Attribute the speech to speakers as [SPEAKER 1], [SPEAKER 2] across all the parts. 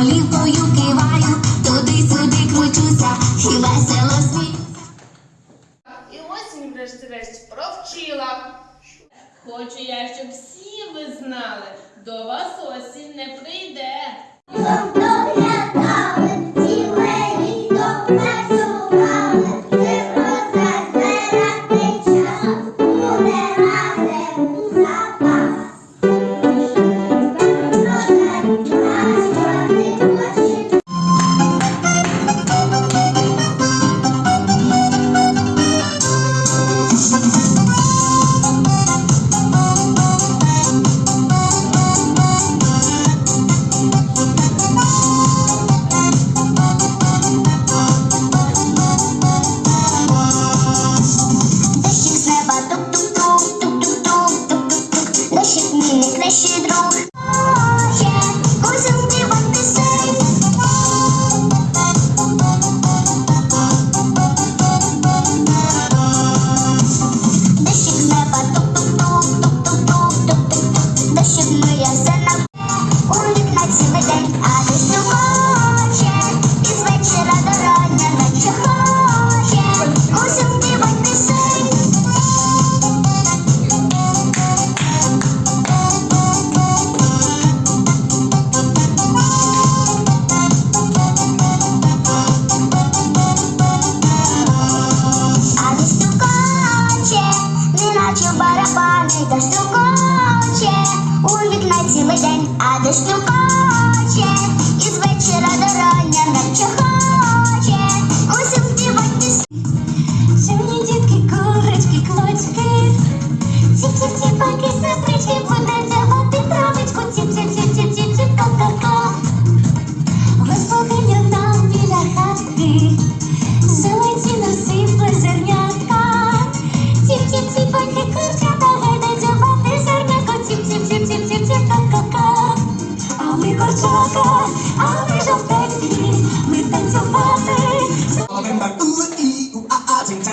[SPEAKER 1] Олівкою киваю, туди-сюди кручуся і весело смію. І осінь
[SPEAKER 2] врешті-решт провчила. Хочу я, щоб всі ви знали, до вас осінь не прийде. 私の顔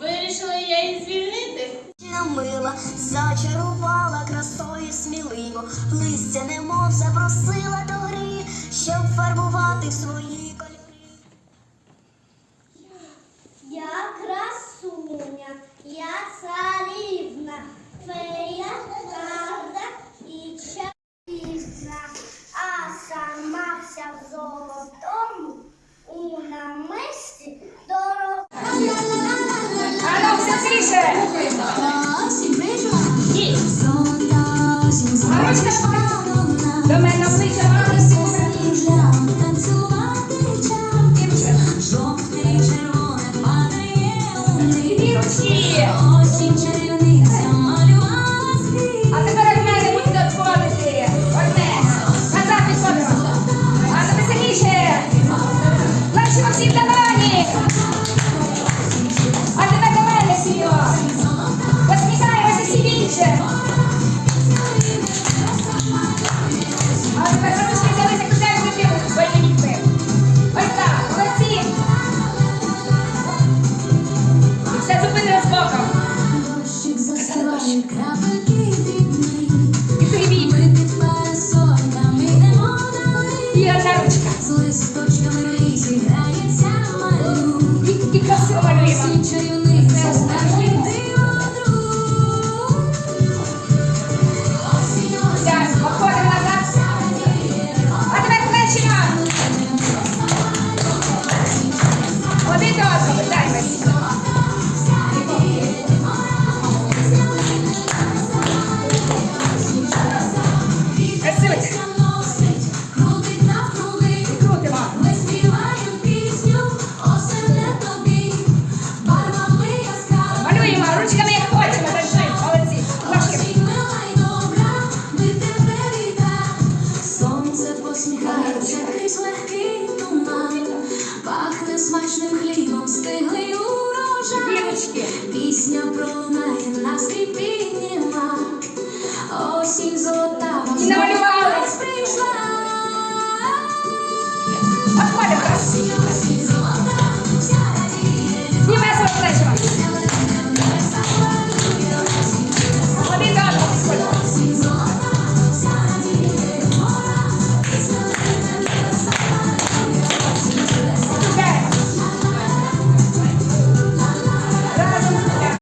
[SPEAKER 1] Вирішила я її звільнити.
[SPEAKER 2] Намила, зачарувала красою сміливо, листя немов запросила до гри, щоб фарбувати свої.
[SPEAKER 3] 误会啥 Шарочка. З
[SPEAKER 2] листочками лізі грається малюк.
[SPEAKER 3] І
[SPEAKER 2] красива
[SPEAKER 3] ліва.
[SPEAKER 2] пісня
[SPEAKER 3] пролунає настрій підніма, осінь золота прийшла.